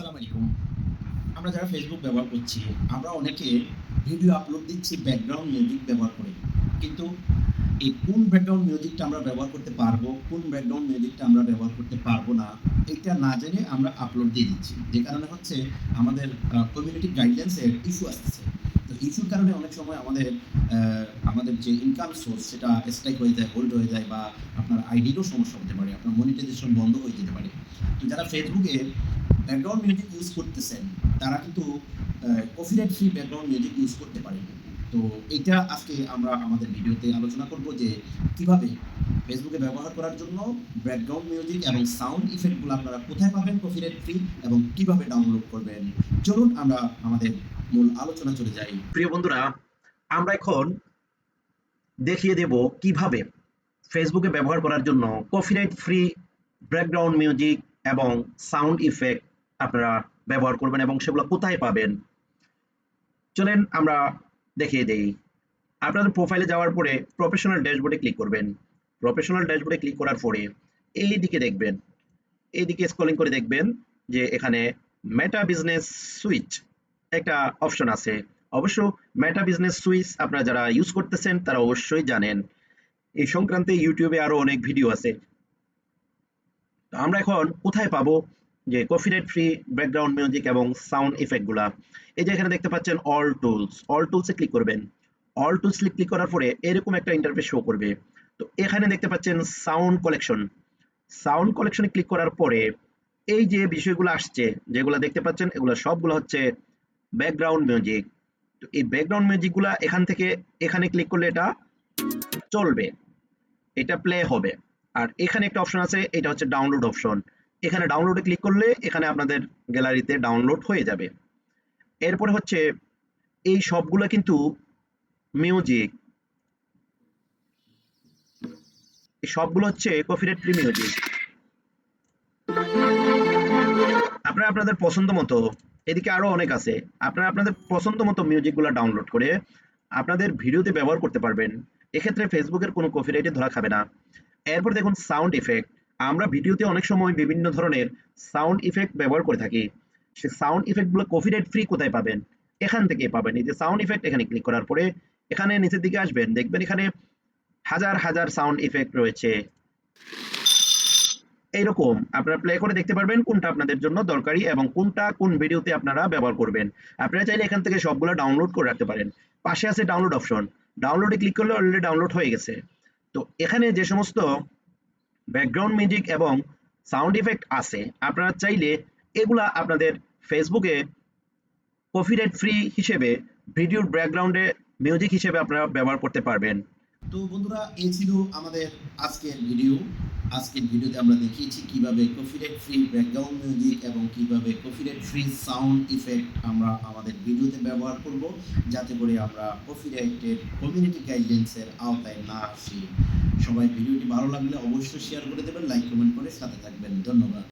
আসসালামু আলাইকুম। আমরা যারা ফেসবুক ব্যবহার করছি, আমরা অনেকে ভিডিও আপলোড দিচ্ছি ব্যাকগ্রাউন্ড মিউজিক ব্যবহার করে। কিন্তু এই কোন ব্যাকগ্রাউন্ড মিউজিকটা আমরা ব্যবহার করতে পারব, কোন ব্যাকগ্রাউন্ড মিউজিকটা আমরা ব্যবহার করতে পারব না, এটা না জেনে আমরা আপলোড দিয়ে দিচ্ছি। যে কারণে হচ্ছে আমাদের কমিউনিটি গাইডলাইন্সের ইস্যু আসতেছে। তো ইস্যুর কারণে অনেক সময় আমাদের আমাদের যে ইনকাম সোর্স সেটা স্ট্রাইক হয়ে যায় হোল্ড হয়ে যায় বা আপনার আইডিরও সমস্যা হতে পারে, আপনার মনিটাইজেশন বন্ধ হয়ে যেতে পারে। তো যারা ফেসবুকে ব্যাকগ্রাউন্ড মিউজিক ইউজ করতেছেন, তারা কিন্তু copyright free background music use করতে পারেন। তো এইটা আজকে আমরা আমাদের ভিডিওতে আলোচনা করব যে কীভাবে ফেসবুকে ব্যবহার করার জন্য ব্যাকগ্রাউন্ড মিউজিক এবং সাউন্ড ইফেক্টগুলো আপনারা কোথায় পাবেন কপিরাইট ফ্রি এবং কীভাবে ডাউনলোড করবেন। চলুন আমরা আমাদের মূল আলোচনা চলে যাই। প্রিয় বন্ধুরা, আমরা এখন দেখিয়ে দেব কীভাবে ফেসবুকে ব্যবহার করার জন্য কপিরাইট ফ্রি ব্যাকগ্রাউন্ড মিউজিক এবং সাউন্ড ইফেক্ট আপনারা ব্যবহার করবেন এবং সেগুলো কোথায় পাবেন। চলেন আমরা দেখিয়ে দেই। আপনাদের প্রোফাইলে যাওয়ার পরে প্রফেশনাল ড্যাশবোর্ডে ক্লিক করবেন। প্রফেশনাল ড্যাশবোর্ডে ক্লিক করার পরে এই দিকে দেখবেন। এই দিকে স্ক্রলিং করে দেখবেন যে এখানে মেটা বিজনেস সুইচ একটা অপশন আছে। অবশ্য মেটা বিজনেস সুইচ আপনারা যারা ইউজ করতেছেন, তারা অবশ্যই জানেন। এই সংক্রান্তে ইউটিউবে আরও অনেক ভিডিও আছে। তো আমরা এখন কোথায় পাবো যে কপিরাইট ফ্রি ব্যাকগ্রাউন্ড মিউজিক এবং সাউন্ড ইফেক্টগুলা? এই যে এখানে দেখতে পাচ্ছেন অল টুলস অল টুলসে ক্লিক করবেন। অল টুলস ক্লিক করার পরে এরকম একটা ইন্টারফেস শো করবে। তো এখানে দেখতে পাচ্ছেন সাউন্ড কালেকশন সাউন্ড কালেকশনে ক্লিক করার পরে এই যে বিষয়গুলো আসছে, যেগুলো দেখতে পাচ্ছেন, এগুলো সবগুলো হচ্ছে ব্যাকগ্রাউন্ড মিউজিক তো এই ব্যাকগ্রাউন্ড মিউজিকগুলা এখান থেকে এখানে ক্লিক করলে এটা চলবে, এটা প্লে হবে। আর এখানে একটা অপশন আছে, এটা হচ্ছে ডাউনলোড অপশন এখানে ডাউনলোডে ক্লিক করলে এখানে আপনাদের গ্যালারিতে ডাউনলোড হয়ে যাবে। এরপরে হচ্ছে, এই সবগুলো কিন্তু মিউজিক সবগুলো হচ্ছে কপিরাইট ফ্রি মিউজিক আপনারা আপনাদের পছন্দ মতো এদিকে আরও অনেক আছে। আপনারা আপনাদের পছন্দ মতো মিউজিকগুলো ডাউনলোড করে আপনাদের ভিডিওতে ব্যবহার করতে পারবেন। এক্ষেত্রে ফেসবুকের কোনো কপিরাইটে ধরা খাবে না। এরপর দেখুন সাউন্ড ইফেক্ট আমরা ভিডিওতে অনেক সময় বিভিন্ন ধরনের সাউন্ড ইফেক্ট ব্যবহার করে থাকি। সে সাউন্ড ইফেক্টগুলো কপিরাইট ফ্রি কোথায় পাবেন? এখান থেকে পাবেন। এই যে সাউন্ড ইফেক্ট এখানে ক্লিক করার পরে এখানে নিচের দিকে আসবেন। দেখবেন এখানে হাজার হাজার সাউন্ড ইফেক্ট রয়েছে। এইরকম আপনারা প্লে করে দেখতে পারবেন কোনটা আপনাদের জন্য দরকারি এবং কোনটা কোন ভিডিওতে আপনারা ব্যবহার করবেন। আপনারা চাইলে এখান থেকে সবগুলো ডাউনলোড করে রাখতে পারেন। পাশে আছে ডাউনলোড অপশন ডাউনলোডে ক্লিক করলে অলরেডি ডাউনলোড হয়ে গেছে। তো এখানে যে সমস্ত ব্যাকগ্রাউন্ড মিউজিক এবং সাউন্ড ইফেক্ট আছে, আপনারা চাইলে এগুলা আপনাদের ফেসবুকে কপিরাইট ফ্রি হিসেবে ভিডিওর ব্যাকগ্রাউন্ডে মিউজিক হিসেবে আপনারা ব্যবহার করতে পারবেন। তো বন্ধুরা, এই ছিল আমাদের আজকের ভিডিও আজকের ভিডিওতে আমরা দেখিয়েছি কীভাবে কপিরাইট ফ্রি ব্যাকগ্রাউন্ড মিউজিক এবং কীভাবে কপিরাইট ফ্রি সাউন্ড ইফেক্ট আমরা আমাদের ভিডিওতে ব্যবহার করব, যাতে করে আমরা কপিরাইটের কমিউনিটি গাইডলাইন্সের আওতায় না আসি। সবাই ভিডিওটি ভালো লাগলে অবশ্যই শেয়ার করে দেবেন লাইক কমেন্ট করে সাথে থাকবেন। ধন্যবাদ।